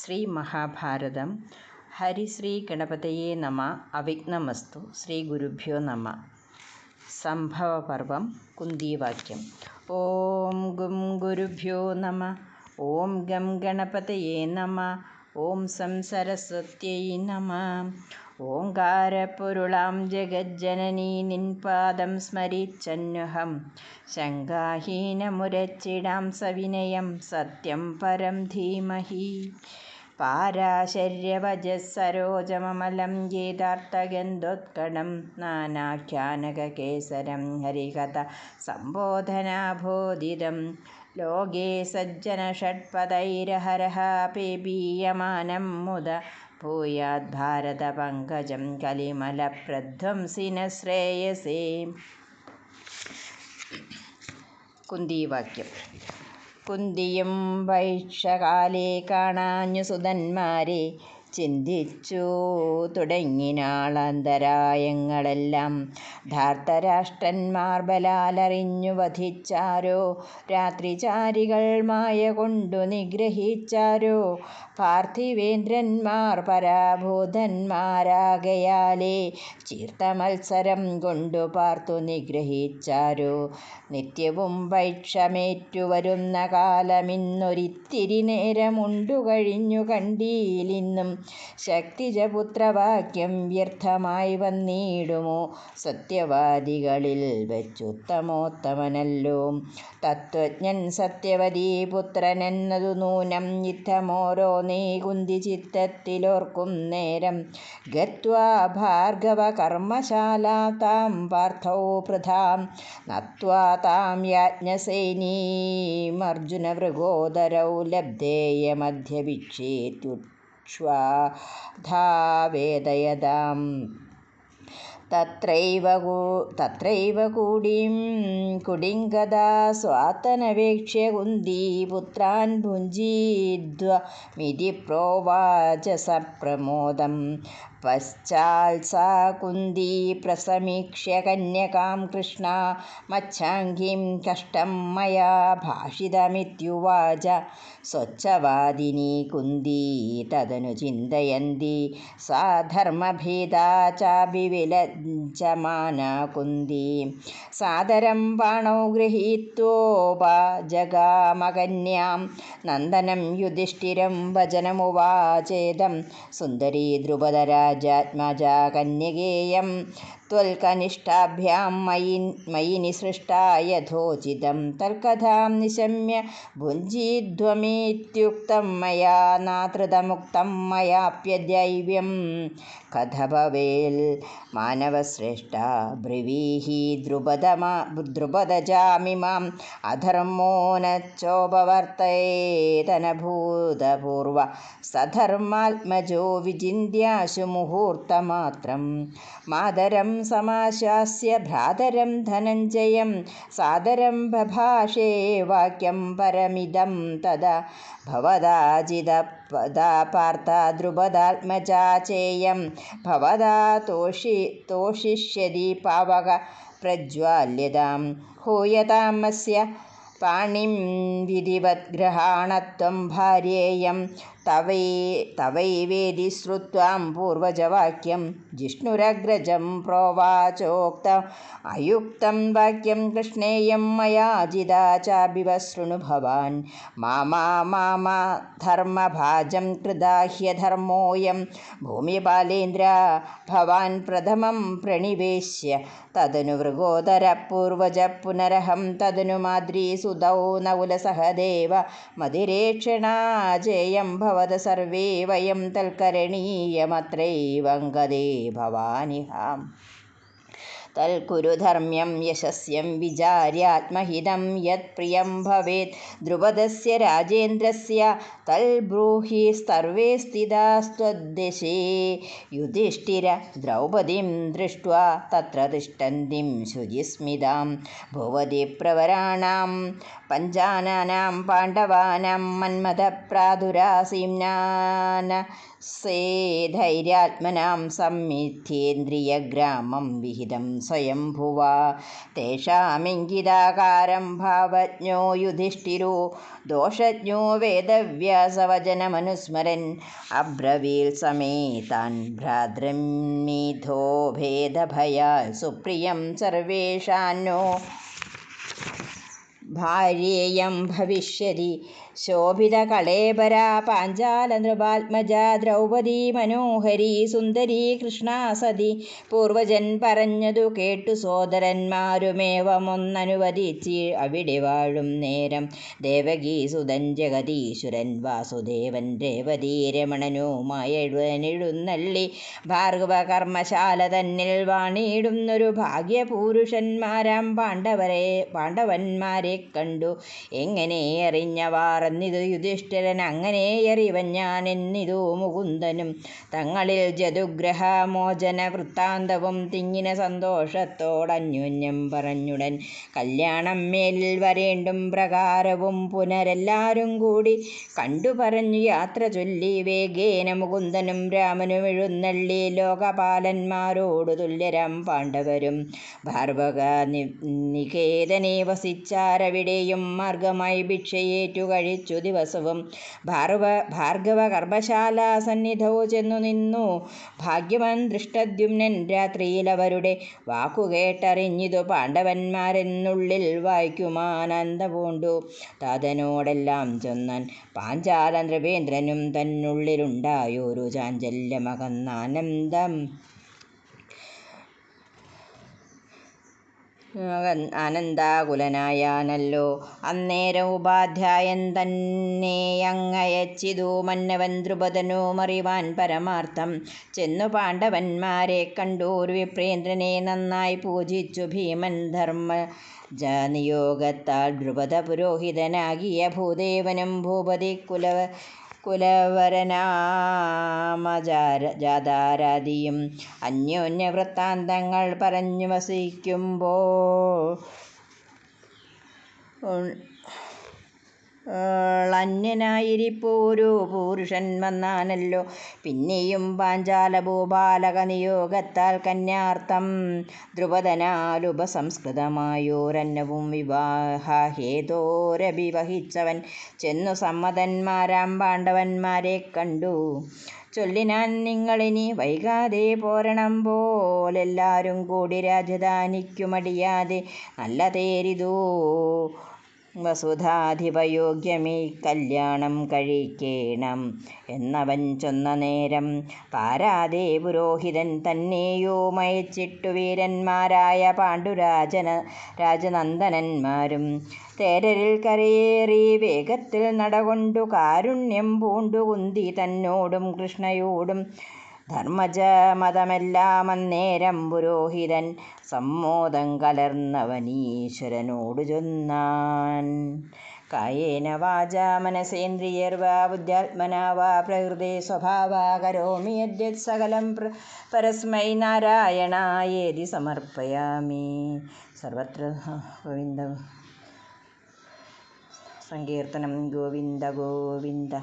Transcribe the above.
ശ്രീ മഹാഭാരതം ഹരിശ്രീ ഗണപതയെ നമ. അവിഘ്നമസ്തു. ശ്രീ ഗുരുഭ്യോ നമ. സംഭവപർവം കുന്തിവാക്യം. ഓം ഗും ഗുരുഭ്യോ നമ. ഓം ഗം ഗണപതയെ നമ. ഓം സം സരസ്വത്യൈ നമ. ഓങ്കാരപ്പൊരുളാം ജഗജ്ജനനീ നിൻപാദം സ്മരിച്ചന്വഹം. ശങ്കാഹീനമുരച്ചിടാം സവിനയം സത്യം പരം ധീമഹി. പാരാശര്യവജസ്സരോജമമലം ഗീതാർത്ഥഗന്ധോത്കടം നാനാഖ്യാനകേസരം ഹരികഥ സംബോധനാബോധിതം. ലോകേ സജ്ജനഷഡ്പദൈരഹരഃ പേബീയമാനം മുദ ഭൂയാദ്ഭാരതപങ്കജം കലിമലപ്രധ്വംസിന ശ്രേയസേ കുന്തിവാക്യം കുന്തിയും വൈക്ഷകാലേ കാണാഞ്ഞു സുതന്മാരെ ചിന്തിച്ചു തുടങ്ങിനാളന്തരായങ്ങളെല്ലാം. ധാർത്തരാഷ്ട്രന്മാർ ബലാലറിഞ്ഞു വധിച്ചാരോ? രാത്രിചാരികൾ മായ കൊണ്ടു നിഗ്രഹിച്ചാരോ? പാർത്ഥിവേന്ദ്രന്മാർ പരാഭൂതന്മാരാകയാലേ ചീർത്ത മത്സരം കൊണ്ടു പാർത്തു നിഗ്രഹിച്ചാരോ? നിത്യവും വൈക്ഷമേറ്റുവരുന്ന കാലമിന്നൊരിത്തിരി നേരമുണ്ടു കഴിഞ്ഞു കണ്ടീലിന്നും ശക്തിജപുത്രവാക്യം വ്യർത്ഥമായി വന്നിടുമോ? സത്യവാദികളിൽ വെച്ചുത്തമോത്തമനല്ലോ. തത്വജ്ഞൻ സത്യവതീ പുത്രനെന്നതു നൂനം യുദ്ധമോരോന്നേ കുന്തി ചിത്തത്തിലോർക്കും നേരം. ഗത്വാ ഭാർഗവ കർമ്മശാലാതാം പാർത്ഥോ പൃഥാം നത്വാ താം യാജ്ഞസേനീമർജുനവൃഗോദരൗ ्वा धावेदयदा तत्रैव गु तत्रैव कुडिं कुडिङ्गदा स्वातनवेक्ष्य बुन्दी पुत्रान् भुञ्जीद्वीदि प्रोवाच सप्रमोदम् സപ്രമോദം പശ്ചാത്സാ കുന്തി പ്രസമീക്ഷ്യ കന്യകാം കൃഷ്ണ മച്ഛാംഗീം കഷ്ടം മയാ ഭാഷിതമിത്യുവാച. സ്വച്ഛവാദിനി കുന്തി തദനു ചിന്തയന്തി സാ ധർമ്മഭേദാ ചാഭിവിലജ്ജമാന കുന്തി. സാദരം പാണൗ ഗൃഹീത്വോപജഗാമകന്യാം നന്ദനം യുധിഷ്ഠിരം വചനമുവാചേദം സുന്ദരീ जा कन्यगेयं ത്വൽകനിഷ്ഠാഭ്യാം മയി മയി നിസൃഷ്ടാ യഥോചിതം തൽക്കഥാം നിശമ്യ ഭുഞ്ജീധ്വമീത്യുക്തം മയാ നാതൃതമുക്തം മയാപ്യദൈവ്യം കഥ ഭവേൽ മാനവശ്രേഷ്ഠ ബ്രവീഹി ദ്രുപദമാ ദ്രുപദജാമിമാം അധർമ്മോ നച്ചോപവർത്തയേതനഭൂതപൂർവ സധർമാത്മജോ വിചിന്യാശു മുഹൂർത്തമാത്രം समाशास्य भ्रातरं धनञ्जयं सादरं बभाषे वाक्यं परमिदं तदा भवदाजिदपदा पार्था द्रुपदात्मजा चेयं भवदा तोषि तोषिष्यति पावक प्रज्वाल्यतां हूयतामस्य पाणिं विधिवद्ग्रहाणत्वं भार्येयं तवै तवैवेदि श्रुत्वां पूर्वजवाक्यं। जिष्णुरग्रजं प्रोवाचोक्त अयुक्तं वाक्यं कृष्णेयं मया जिदा जिदाचाभिवशृणु भवान्। मामा कृदा ह्यधर्मोऽयं भूमिपालेन्द्र भवान् प्रथमं प्रणिवेश्य। तदनु मृगोदरपूर्वज पुनरहं तदनु माद्रीसुधौ नवुलसहदेव मदिरेक्षणाजेयं भव सर्वे वयं तल्करणीयमत्रैव गते तल्कुरुधर्म्यं यशस्यं विचार्यात्महितं यत्प्रियं भवेत्। ध्रुपदस्य राजेन्द्रस्य तल्ब्रूहि सर्वे स्थितास्त्वद्दिशे। युधिष्ठिर द्रौपदीं दृष्ट्वा तत्र तिष्ठन्तीं शुचिस्मितां। शुजिस्मितां भुवदिप्रवराणाम् പഞ്ചാനാനാം പാണ്ഡവാനാം മന്മഥപ്രാദുരാസീംനാന സേ ധൈര്യാത്മനാം സംമിഥ്യേന്ദ്രിയഗ്രാമം വിഹിതം സ്വയംഭുവ. തേഷാമിംഗിതാകാരം ഭാവജ്ഞോ യുധിഷ്ഠിരോ ദോഷജ്ഞോ വേദവ്യാസവചനമനുസ്മരൻ. അബ്രവീൽ സമേതാൻ ഭ്രാതൃമീഥോ ഭേദഭയാൽ സുപ്രിയം ഭാര്യേയം ഭവിഷ്യതി ശോഭിതകളേബരാ പാഞ്ചാല നൃപാത്മജ ദ്രൗപദി മനോഹരി സുന്ദരി കൃഷ്ണ സതി പൂർവജൻ പറഞ്ഞതു കേട്ടു സോദരന്മാരുമേവമൊന്നനുവദിച്ച്. അവിടെ വാഴും നേരം ദേവകി സുതൻ ജഗതീശ്വരൻ വാസുദേവൻ രേവതി രമണനുമായ എഴുന്നള്ളി. ഭാർഗവ കർമ്മശാല തന്നിൽ വാണിയിടുന്നൊരു ഭാഗ്യപൂരുഷന്മാരാം പാണ്ഡവരെ പാണ്ഡവന്മാരെ കണ്ടു. എങ്ങനെ അറിഞ്ഞവാർ എന്നിതു യുധിഷ്ഠിരൻ അങ്ങനെ അറിവൻ ഞാൻ എന്നിതു മുകുന്ദനും. തങ്ങളിൽ ജതുഗ്രഹ മോചന വൃത്താന്തവും തിങ്ങിന സന്തോഷത്തോടന്യോന്യം പറഞ്ഞുടൻ. കല്യാണം മേലിൽ വരേണ്ടും പ്രകാരവും പുനരെല്ലാരും കൂടി കണ്ടു പറഞ്ഞു യാത്ര ചൊല്ലി വേഗേന മുകുന്ദനും രാമനും എഴുന്നള്ളി ലോകപാലന്മാരോടു തുല്യരാം പാണ്ഡവരും. ഭാർവക നികേതനെ വസിച്ചാരവിടെയും മാർഗമായി ഭിക്ഷയേറ്റു കഴിച്ചു ദിവസവും ഭാർവ ഭാർഗവ ഗർഭശാല സന്നിധവും ചെന്നു നിന്നു. ഭാഗ്യവൻ ദൃഷ്ടദ്യുമ്നൻ രാത്രിയിൽ അവരുടെ വാക്കുകേട്ടറിഞ്ഞിതു പാണ്ഡവന്മാരെന്നുള്ളിൽ വായിക്കുമാനന്ദ പൂണ്ടു താതനോടെല്ലാം ചൊന്നാൻ പാഞ്ചാല നൃപേന്ദ്രനും തന്നുള്ളിലുണ്ടായൊരു ചാഞ്ചല്യമകന്നാനന്ദം. ആനന്ദാകുലനായാനല്ലോ അന്നേരം ഉപാധ്യായൻ തന്നെ അങ്ങയച്ചിതു മന്നവൻ ദ്രുപദനോ മറിവാൻ പരമാർത്ഥം. ചെന്നു പാണ്ഡവന്മാരെ കണ്ടൂർ വിപ്രേന്ദ്രനെ നന്നായി പൂജിച്ചു. ഭീമൻ ധർമ്മ ജനിയോഗത്താൽ ദ്രുപദ പുരോഹിതനാകിയ ഭൂദേവനും ഭൂപതി കുലവ കുലവരനാമജാതാരാദിയും അന്യോന്യ വൃത്താന്തങ്ങൾ പറഞ്ഞു വസിക്കുമ്പോൾ അന്യനായിരിപ്പോരു പുരുഷൻ വന്നാനല്ലോ. പിന്നെയും പാഞ്ചാല ഭൂപാലക നിയോഗത്താൽ കന്യാർത്ഥം ധ്രുപദനാലുപസംസ്കൃതമായോരന്നവും വിവാഹഹേതോരഭിവഹിച്ചവൻ. ചെന്നു സമ്മതന്മാരാം പാണ്ഡവന്മാരെ കണ്ടു. ചൊല്ലിനാൻ നിങ്ങളിനി വൈകാതെ പോരണം പോലെല്ലാരും കൂടി രാജധാനിക്കുമടിയാതെ നല്ല തേരിതൂ വസുധാധിപയോഗ്യമീ കല്യാണം കഴിക്കേണം. എന്നവൻ ചൊന്ന നേരം പാരാതെ പുരോഹിതൻ തന്നെയോ മയച്ചിട്ടു വീരന്മാരായ പാണ്ഡുരാജന രാജനന്ദനന്മാരും. തേരരിൽ കരയേറി വേഗത്തിൽ നടകൊണ്ടു കാരുണ്യം പൂണ്ടു കുന്തി തന്നോടും കൃഷ്ണയോടും ധർമ്മജ മതമെല്ലാം അന്നേരം പുരോഹിതൻ സമ്മോദം കലർന്നവനീശ്വരനോടു ചൊന്നാൻ. കായേന വാച മനസേന്ദ്രിയർവാ ബുദ്ധ്യാത്മനാ പ്രകൃതി സ്വഭാവാ കരോമി യദ്യത് സകലം പരസ്മൈ നാരായണായേതി സമർപ്പയാമി. സർവത്ര ഗോവിന്ദ സങ്കീർത്തനം ഗോവിന്ദ ഗോവിന്ദ.